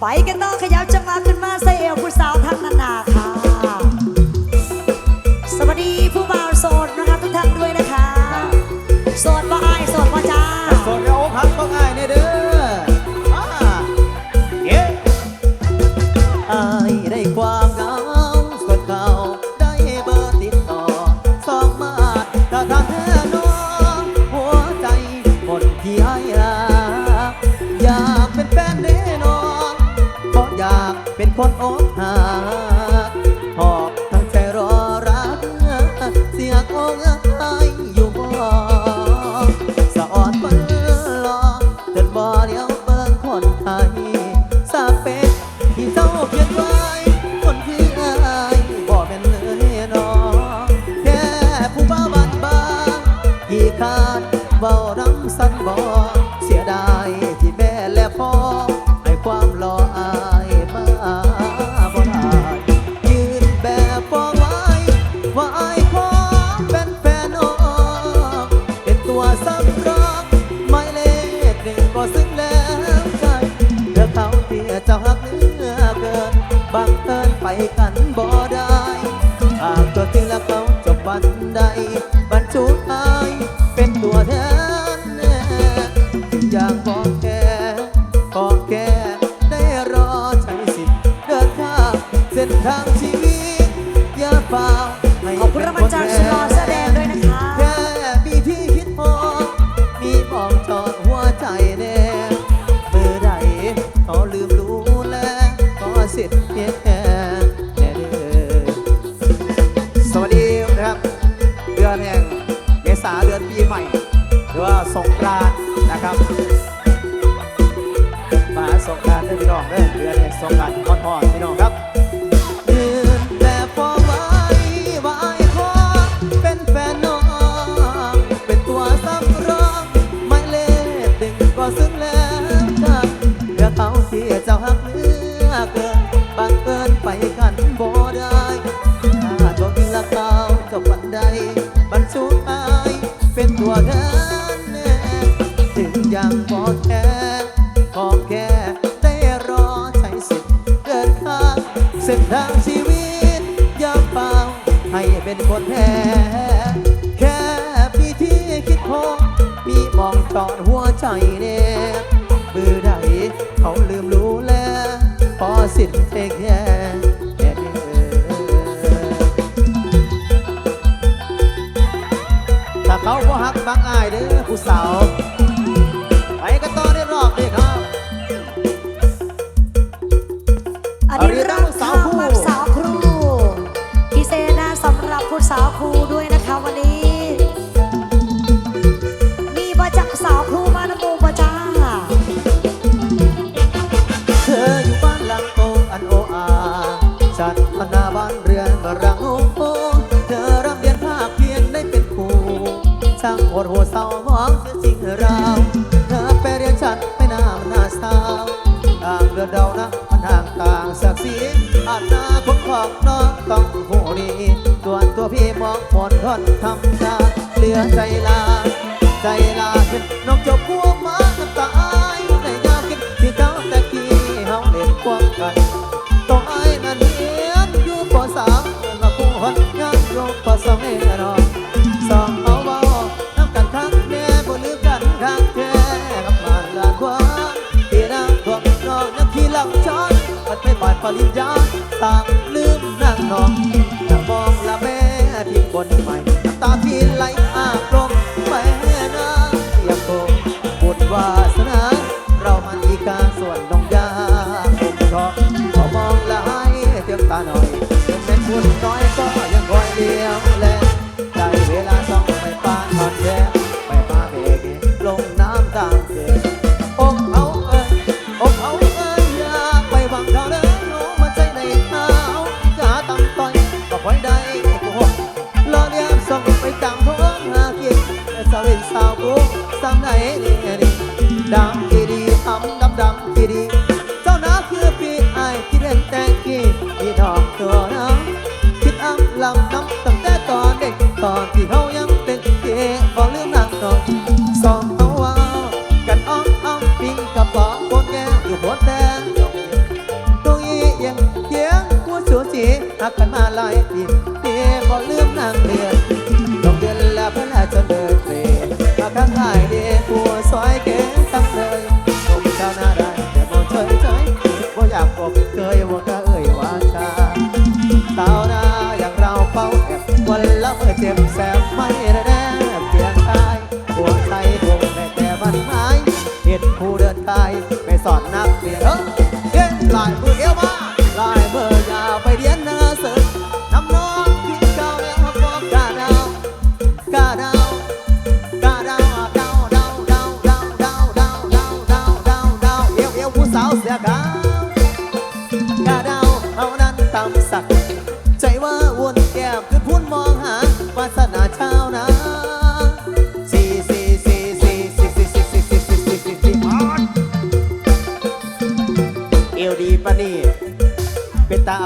ไปกันต่อขยับจะมาวขึ้นมาเซลผู้สาวทางนานาค่ะ ใด สงการเด้อพี่น้องเด้อเดือนแห่งสงการฮอดๆพี่น้องครับ สิ้นเทแค่ถ้าเขาบ่ฮักบังอายเด้อผู้สาว จัดพนาบ้านเรือนบรังโอโเธอรำเรียนภาคเพียงได้เป็นครูช่างโหดหัวเศร้ามองเสียจริงเราเธอไปเรียนฉันไม่นามนน่าเศาต่างเดือดเดานะมันห่างต่างศักดิ์ศรีอาณาคนของน้องต้องผู้ดีส่วนตัวพี่มองผดทนทำใจเหลือใจลา ใจลาเป็นนก ปริญญาต่างลืมนางนองจะมองละแม่ที่บนใหม่น้ำตาที่ไหลอาบลง ธุสำไหนเนี่ยดำกีดีทำดับดำกีดี เจ้าน้าคือพี่ไอกี่เล่นแต่กี้พี่ดอกตัวน้ำคิดอ้ำลำน้ำตั้งแต่ตอนเด็กตอนที่เฮายังเป็นเก๋บอกเรื่องหนักต่อยสองเอาว่ากันอ้อมอ้อมปิงกับบอกโคนแก้วอยู่บนแดงตรงนี้ยังเคียงกูสูสีหักกันมาหลายปี ซอยเก๋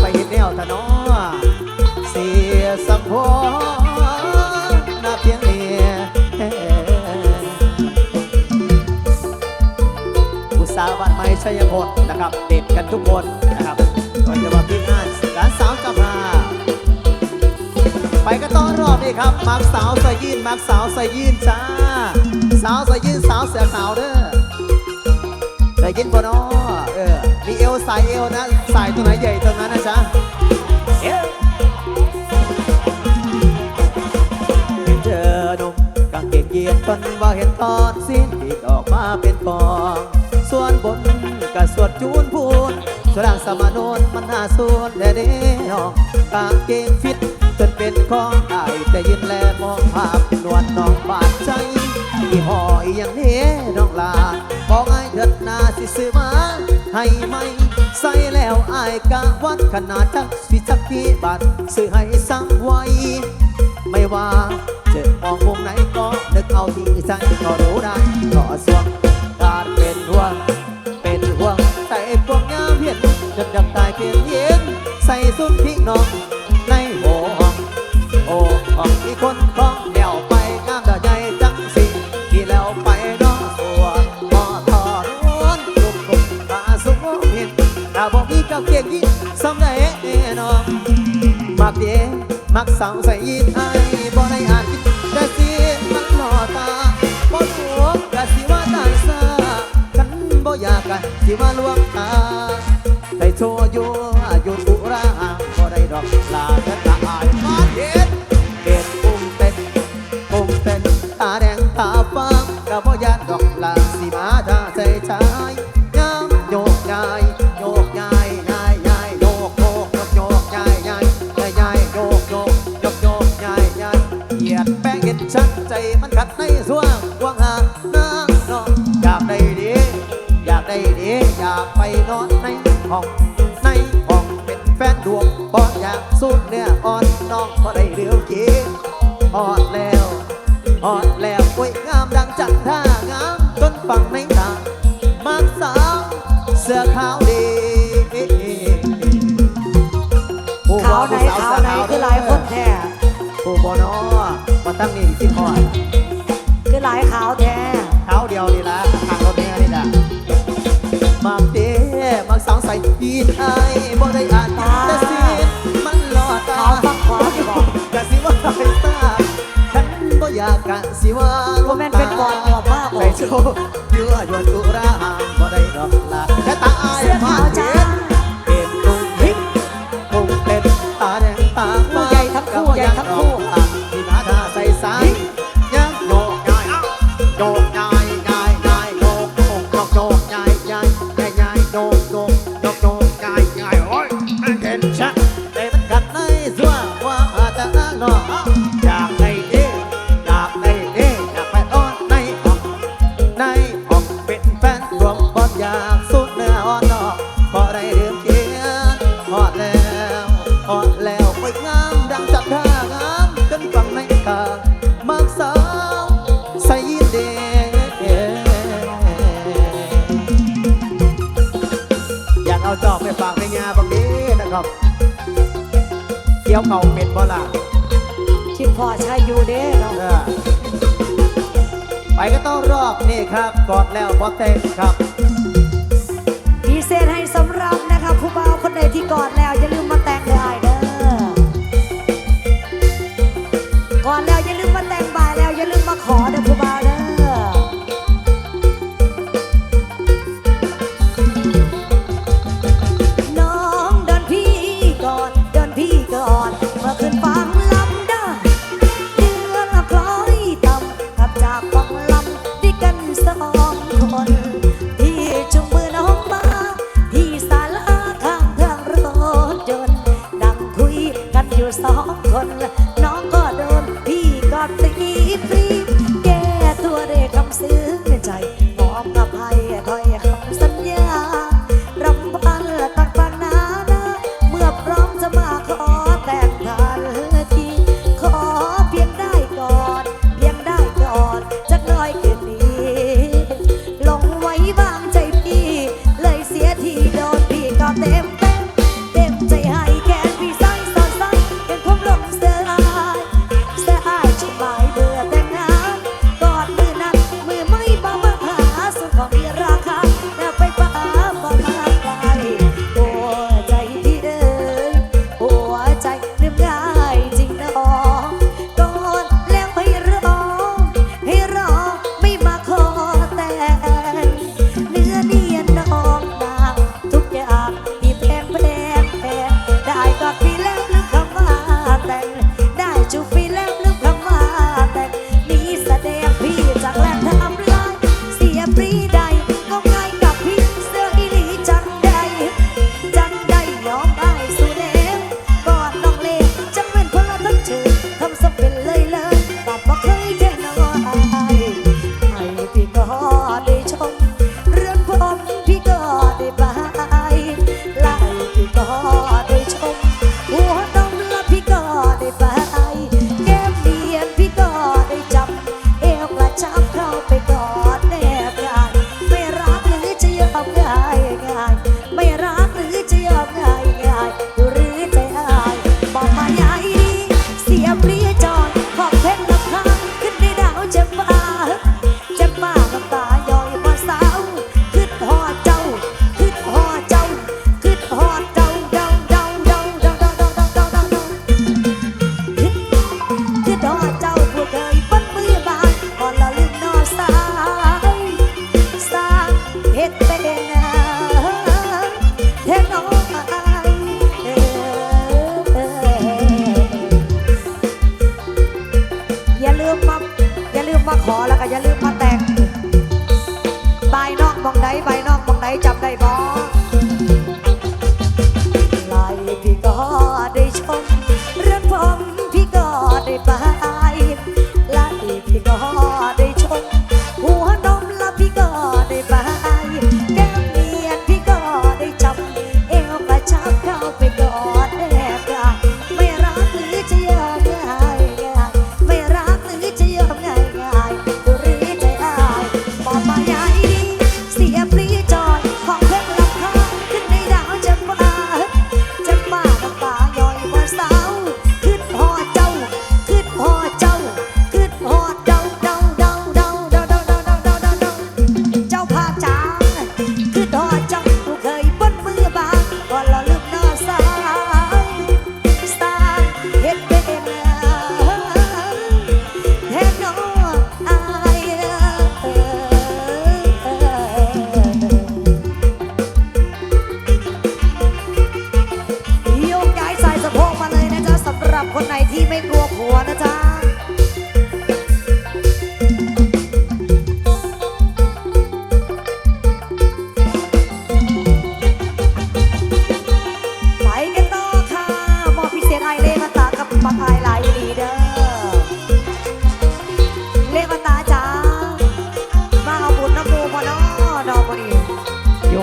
ไปเห็นแนวตะนอเสียสัมพอนาเพียงเนี่ยอุตสาหวันไม้ชัยพลนะครับ เด็ดกันทุกคนนะครับโดยเฉพาะพี่งานการสาวจะพาไปกันต่อรอบนี้ครับ มักสาวใส่ยีนมักสาวใส่ยีนจ้า สาวใส่ยีนสาวเสือขาวเด้อได้ยินบ่นอเออ มีเอวใส่เอวนะใส่ตัวไหนใหญ่ตัวนั้นนะจ๊ะเอวเจอหนุ่มกางเกงยีนทนว่าเห็นตอนสิ้นติดออกมาเป็นกองส่วนบนก็สวดจูนพูนสวดางสมาโนนมันน่าสูนแด่เด้องกางเกงฟิตจนเป็นของอายแต่ยินแลมองภาพนวลน้องบาดใจ พี่หอยอย่างนี้น้องลาบอกไอ้เถิดนาสิซื้อมา ให้ไหมใส่แล้วอายกะวัดขนาดดักสิจักกี่บาทซื้อให้สังไว้ ไม่ว่าเจะมองมุมไหนก็นึกเอาที่ใจก็รู้ได้ก็สวงการเป็นห่ว เดมักสาวใส่ยีไอ้บ่ได้อ่านกินแต่สียงมันหล่อตาบ่ตัวกะสิว่าตายซาคันบ่อยากกะสิว่าลวงตาได้โชว์อยู่อยู่ตุราบ่ได้ดอกลาเถิดละอายมาเห็นเด็ดปุ้งเต้นปุ้งเต้นตาแดงตาฟ้าก็บ่ยานดอกลา ห้อง ในห้องเป็นแฟนดวงบออยากสุดเนี่ยอ่อนน้องก็ได้เรียวกีอ่อนแล้วอ่อนแล้วโอ้ยงามดังจันท่างามจนฟังในตามักสาวเสื้อขาวดีผู้ขาวไหนผู้ขาวไหนเสื้คือหลายคนแท้ผู้บอนอมาตั้งนี่กินหอดคือหลายขาวแท้เท้าเดียวนี่ละทางรถเมล์นี่ละ มักเด้มักสาวใส่ยีนไอายบ่ได้อ่านแต่เสียงมันหลอดตาขาวฟังขวาที่บอกกะสิว่าไอ้ตาฉันบ่อยากกะสิว่าลวงว่าแม่นเป็นบอลหรอกว่าโอ้ใส่โชว์เยื่อยวนตุราบ่ได้ดอกละแต่ตาอายเสื้อขาวจ้า พ่อใช้อยู่เด้เนาะไปก็ต้องรอบนี่ครับกอดแล้วพอเต้ครับพีเศษให้สำรับนะคะผู้บ่าวคนใดที่กอดแล้วอย่าลืมมาแต่งลายเด้อกอดแล้วอย่าลืมมาแต่งบ่ายแล้วอย่าลืมมาขอเด้อผู้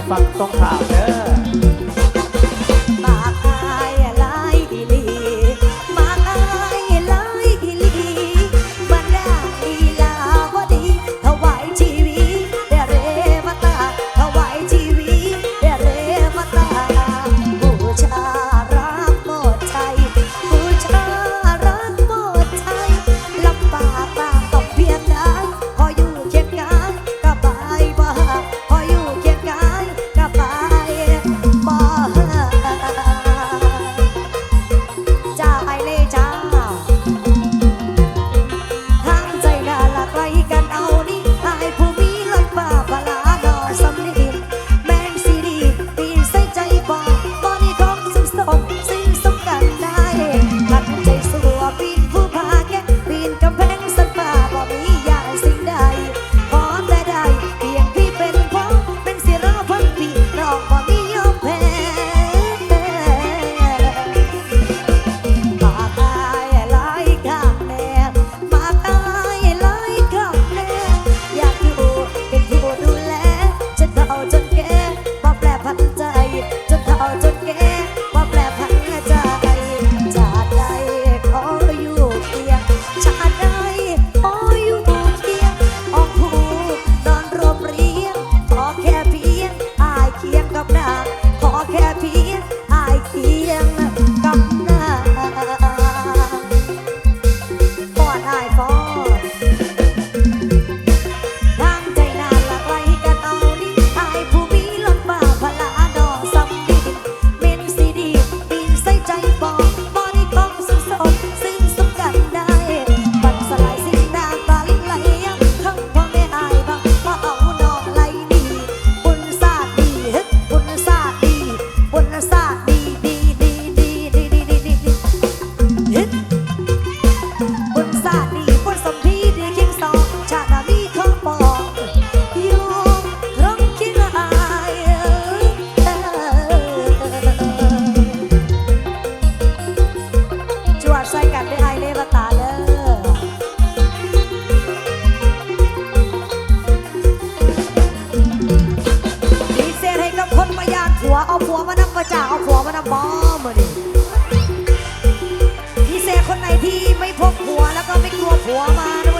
ฝั่งตรงขาดเด้อ yeah. ที่ไม่พบผัวแล้วก็ไม่กลัวผัวมา